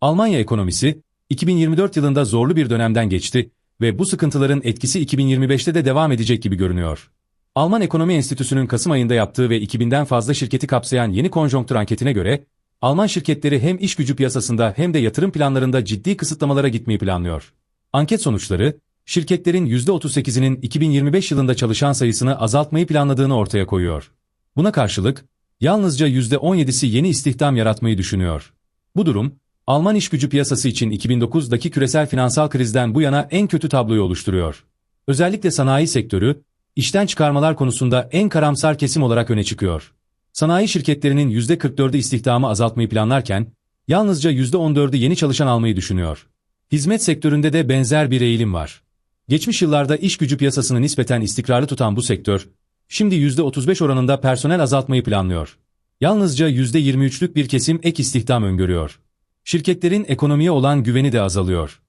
Almanya ekonomisi 2024 yılında zorlu bir dönemden geçti ve bu sıkıntıların etkisi 2025'te de devam edecek gibi görünüyor. Alman Ekonomi Enstitüsü'nün Kasım ayında yaptığı ve 2000'den fazla şirketi kapsayan yeni konjonktür anketine göre, Alman şirketleri hem iş gücü piyasasında hem de yatırım planlarında ciddi kısıtlamalara gitmeyi planlıyor. Anket sonuçları, şirketlerin %38'inin 2025 yılında çalışan sayısını azaltmayı planladığını ortaya koyuyor. Buna karşılık, yalnızca %17'si yeni istihdam yaratmayı düşünüyor. Bu durum, Alman iş gücü piyasası için 2009'daki küresel finansal krizden bu yana en kötü tabloyu oluşturuyor. Özellikle sanayi sektörü, işten çıkarmalar konusunda en karamsar kesim olarak öne çıkıyor. Sanayi şirketlerinin %44'ü istihdamı azaltmayı planlarken, yalnızca %14'ü yeni çalışan almayı düşünüyor. Hizmet sektöründe de benzer bir eğilim var. Geçmiş yıllarda iş gücü piyasasını nispeten istikrarlı tutan bu sektör, şimdi %35 oranında personel azaltmayı planlıyor. Yalnızca %23'lük bir kesim ek istihdam öngörüyor. Şirketlerin ekonomiye olan güveni de azalıyor.